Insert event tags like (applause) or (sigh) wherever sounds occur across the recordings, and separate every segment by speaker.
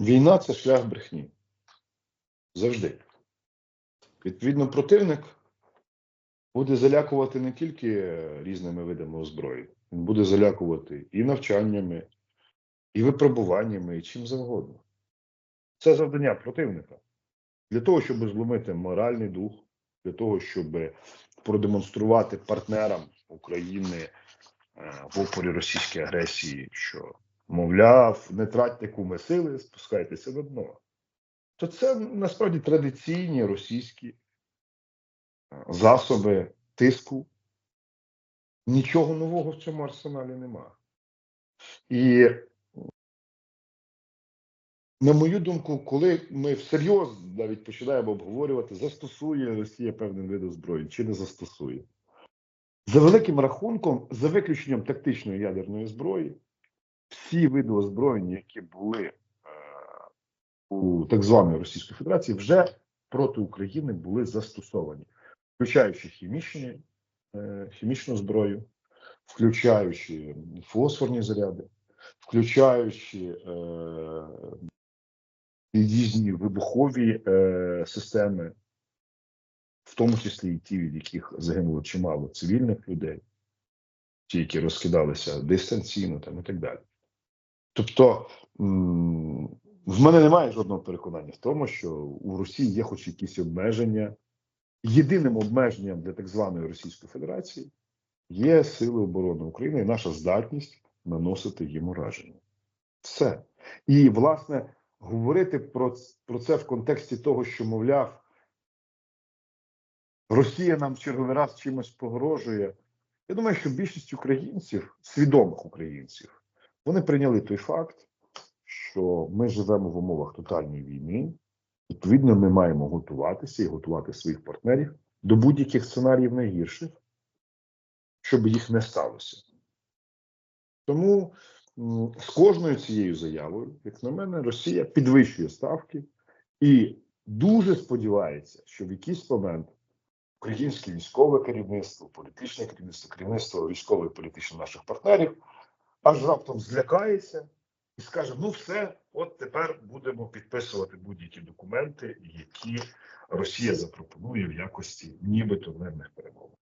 Speaker 1: Війна це шлях брехні. Завжди. Відповідно, противник буде залякувати не тільки різними видами озброєнь, він буде залякувати і навчаннями, і випробуваннями, і чим завгодно. Це завдання противника. Для того, щоб зломити моральний дух, для того, щоб продемонструвати партнерам України е, в опорі російської агресії, що, мовляв, не тратьте куми сили, спускайтеся на дно. То це насправді традиційні російські засоби тиску. Нічого нового в цьому арсеналі нема. І на мою думку, коли ми всерйоз навіть починаємо обговорювати, застосує Росія певним видом зброї чи не застосує. За великим рахунком, за виключенням тактичної ядерної зброї, всі види озброєння, які були е, у так званої Російської Федерації, вже проти України були застосовані, включаючи хімічні, е, хімічну зброю, включаючи фосфорні заряди, включаючи е, різні вибухові системи, в тому числі і ті, від яких загинуло чимало цивільних людей, ті, які розкидалися дистанційно там і так далі. Тобто в мене немає жодного переконання в тому, що у Росії є хоч якісь обмеження. Єдиним обмеженням для так званої Російської Федерації є сили оборони України і наша здатність наносити їм ураження. Все. І, власне, говорити про, про це в контексті того, що, мовляв, Росія нам в черговий раз чимось погрожує. Я думаю, що більшість українців, свідомих українців, вони прийняли той факт, що ми живемо в умовах тотальної війни. Відповідно, ми маємо готуватися і готувати своїх партнерів до будь-яких сценаріїв найгірших, щоб їх не сталося. Тому з кожною цією заявою, як на мене, Росія підвищує ставки і дуже сподівається, що в якийсь момент українське військове керівництво, політичне керівництво, керівництво військового і політичних наших партнерів аж раптом злякається і скаже: ну все, от тепер будемо підписувати будь-які документи, які Росія запропонує в якості нібито мирних перемовин.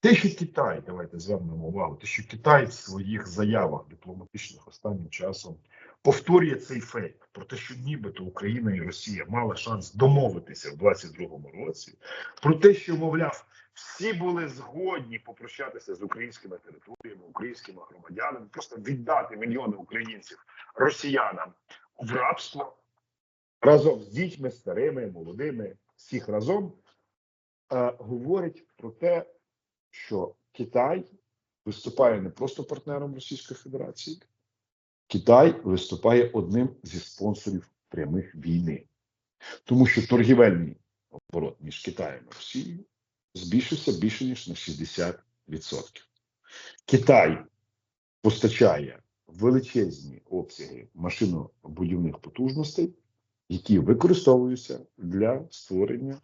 Speaker 1: Те, що Китай, давайте звернемо увагу, те, що Китай в своїх заявах дипломатичних останнім часом повторює цей фейк про те, що нібито Україна і Росія мали шанс домовитися в 22-му році, про те, що, мовляв, всі були згодні попрощатися з українськими територіями, українськими громадянами, просто віддати мільйони українців росіянам в рабство разом з дітьми, старими, молодими, всіх разом, е, говорить про те, що Китай виступає не просто партнером Російської Федерації, Китай виступає одним зі спонсорів прямих війни, тому що торгівельний оборот між Китаєм і Росією збільшився більше ніж на 60%. Китай постачає величезні обсяги машинобудівних потужностей, які використовуються для створення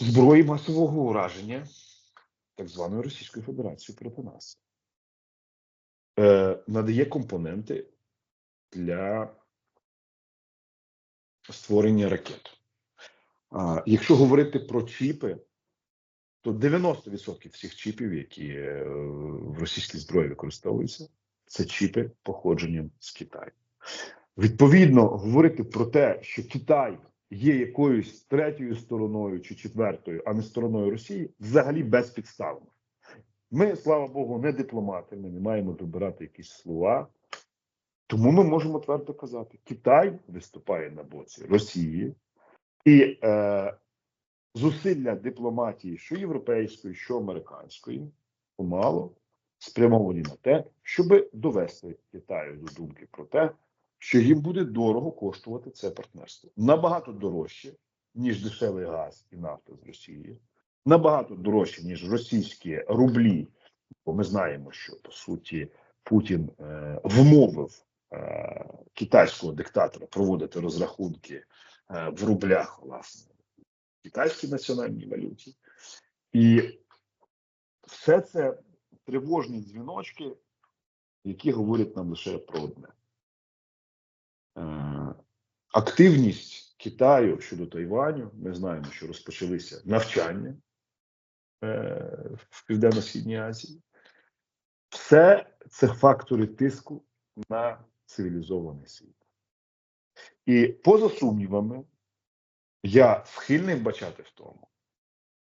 Speaker 1: зброї масового ураження так званої Російської Федерації проти нас. Е, надає компоненти для створення ракет. А, якщо говорити про чіпи, то 90% всіх чіпів, які е, в російській зброї використовуються, це чіпи походженням з Китаю. Відповідно, говорити про те, що Китай є якоюсь третьою стороною чи четвертою, а не стороною Росії, взагалі безпідставно. Ми, слава Богу, не дипломати, ми не маємо вибирати якісь слова. Тому ми можемо твердо казати: Китай виступає на боці Росії, і е, зусилля дипломатії, що європейської, що американської, помало спрямовані на те, щоб довести Китаю до думки про те, що їм буде дорого коштувати це партнерство. Набагато дорожче, ніж дешевий газ і нафта з Росії, набагато дорожче, ніж російські рублі. Бо ми знаємо, що по суті Путін е, вмовив е, китайського диктатора проводити розрахунки е, в рублях, власне, китайській національній валюті. І все це тривожні дзвіночки, які говорять нам лише про одне. Е, активність Китаю щодо Тайваню. Ми знаємо, що розпочалися навчання е, в Південно-Східній Азії. Все це фактори тиску на цивілізований світ. І поза сумнівами, я схильний вбачати в тому,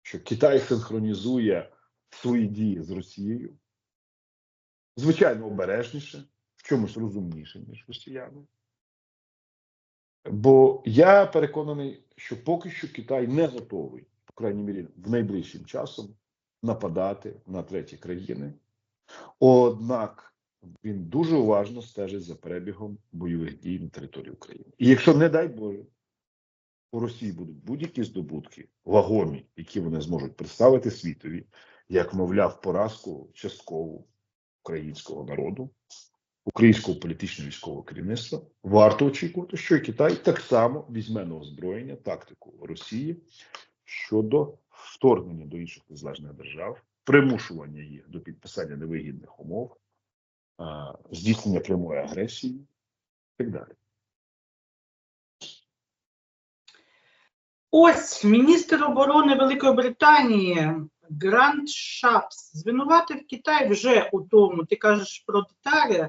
Speaker 1: що Китай синхронізує свої дії з Росією, звичайно, обережніше, в чомусь розумніше, ніж росіяни. Бо я переконаний, що поки що Китай не готовий, по крайній мірі, в найближчим часом нападати на треті країни. Однак він дуже уважно стежить за перебігом бойових дій на території України. І якщо, не дай Боже, у Росії будуть будь-які здобутки, вагомі, які вони зможуть представити світові, як мовляв, поразку часткову українського народу, українського політичного військового керівництва, варто очікувати, що і Китай так само візьме на озброєння тактику Росії щодо вторгнення до інших незалежних держав, примушування їх до підписання невигідних умов, здійснення прямої агресії і так далі.
Speaker 2: Ось міністр оборони Великої Британії Грант Шапс звинуватив Китай вже у тому, ти кажеш про деталі,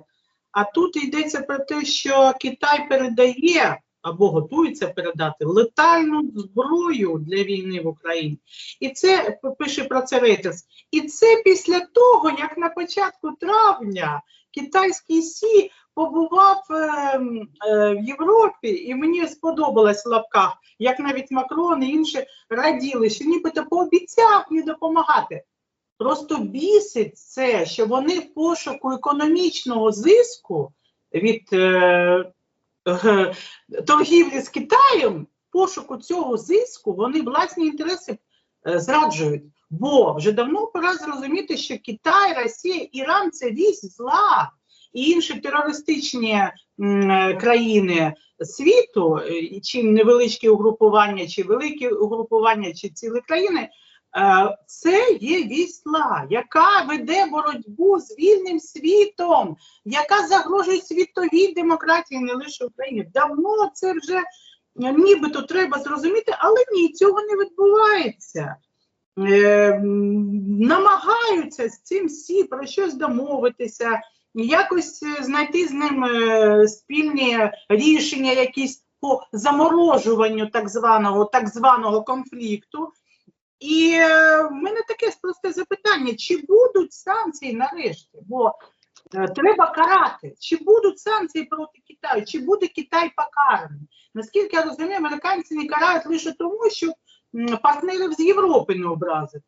Speaker 2: а тут йдеться про те, що Китай передає або готується передати летальну зброю для війни в Україні. І це пише про це Reuters. І це після того, як на початку травня китайський Сі побував е, е, в Європі, і мені сподобалось в лапках, як навіть Макрон і інші раділи, що нібито пообіцяв їй допомагати. Просто бісить це, що вони в пошуку економічного зиску від е, е, торгівлі з Китаєм, пошуку цього зиску вони власні інтереси зраджують. Бо вже давно пора зрозуміти, що Китай, Росія, Іран це вісь зла і інші терористичні е, країни світу, е, чи невеличкі угрупування, чи великі угрупування, чи цілі країни, е, це є вісь зла, яка веде боротьбу з вільним світом, яка загрожує світовій демократії, не лише Україні. Давно це вже е, нібито треба зрозуміти, але ні, цього не відбувається. Е, намагаються з цим всі про щось домовитися, якось е, знайти з ним е, спільні рішення, якісь по заморожуванню так званого так званого конфлікту. І е, в мене таке просте запитання: чи будуть санкції нарешті? Бо треба карати, чи будуть санкції проти Китаю, чи буде Китай покараний? Наскільки я розумію, американці не карають лише тому, що партнерів з Європи не образити.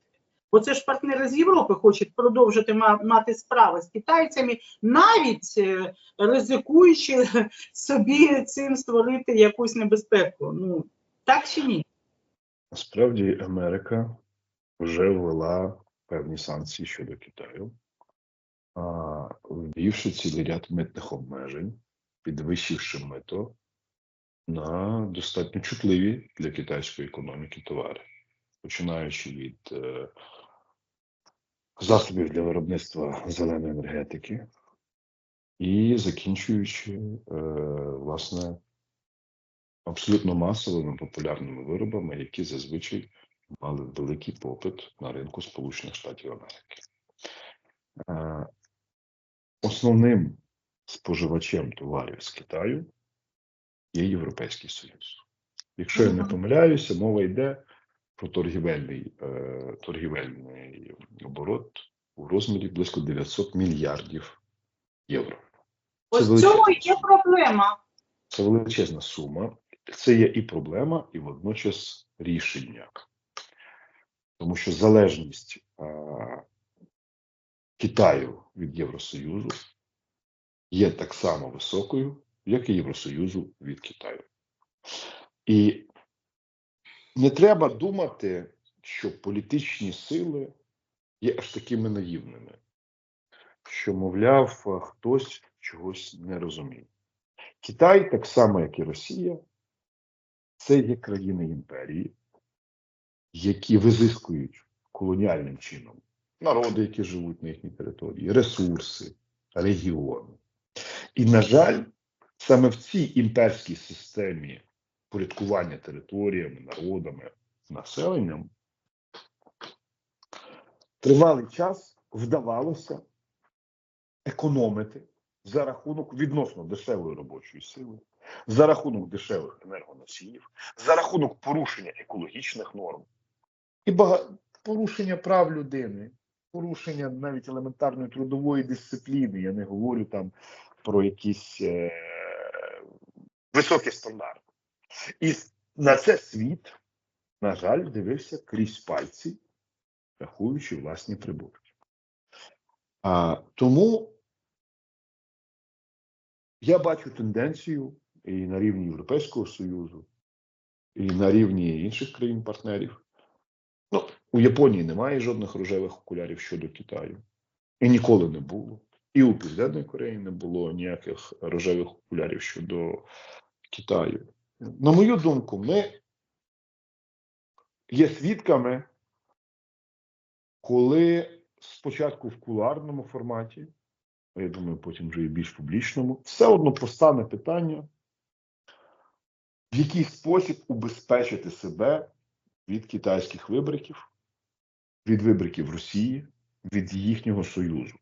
Speaker 2: Бо це ж партнери з Європи хочуть продовжити ма- мати справи з китайцями, навіть е, ризикуючи (laughs) собі цим створити якусь небезпеку. Ну так чи ні?
Speaker 1: Насправді Америка вже ввела певні санкції щодо Китаю, ввівши цілий ряд митних обмежень, підвищивши мито на достатньо чутливі для китайської економіки товари, починаючи від е, засобів для виробництва зеленої енергетики і закінчуючи, е, власне, абсолютно масовими популярними виробами, які зазвичай мали великий попит на ринку Сполучених Штатів Америки. Е, Основним споживачем товарів з Китаю є Європейський Союз. Якщо я не помиляюся, мова йде про торгівельний, е, торгівельний оборот у розмірі близько 900 мільярдів євро. Це
Speaker 2: Ось в цьому є проблема.
Speaker 1: це величезна сума. Це є і проблема, і водночас рішення. Тому що залежність а, Китаю від Євросоюзу є так само високою, як і Євросоюзу від Китаю. І не треба думати, що політичні сили є аж такими наївними, що, мовляв, хтось чогось не розуміє. Китай, так само як і Росія, це є країни імперії, які визискують колоніальним чином народи, які живуть на їхній території, ресурси, регіони. І, на жаль, саме в цій імперській системі порядкування територіями, народами, населенням тривалий час вдавалося економити за рахунок відносно дешевої робочої сили, за рахунок дешевих енергоносіїв, за рахунок порушення екологічних норм і порушення прав людини, порушення навіть елементарної трудової дисципліни. Я не говорю там про якісь е... високі стандарти. І на це світ, на жаль, дивився крізь пальці, рахуючи власні прибутки. А, тому я бачу тенденцію і на рівні Європейського Союзу, і на рівні інших країн-партнерів. Ну, у Японії немає жодних рожевих окулярів щодо Китаю. І ніколи не було. І у Південної Кореї не було ніяких рожевих окулярів щодо Китаю. На мою думку, ми є свідками, коли спочатку в кулуарному форматі, а я думаю, потім вже і більш публічному, все одно постане питання, в який спосіб убезпечити себе від китайських вибриків, від вибриків Росії, від їхнього союзу.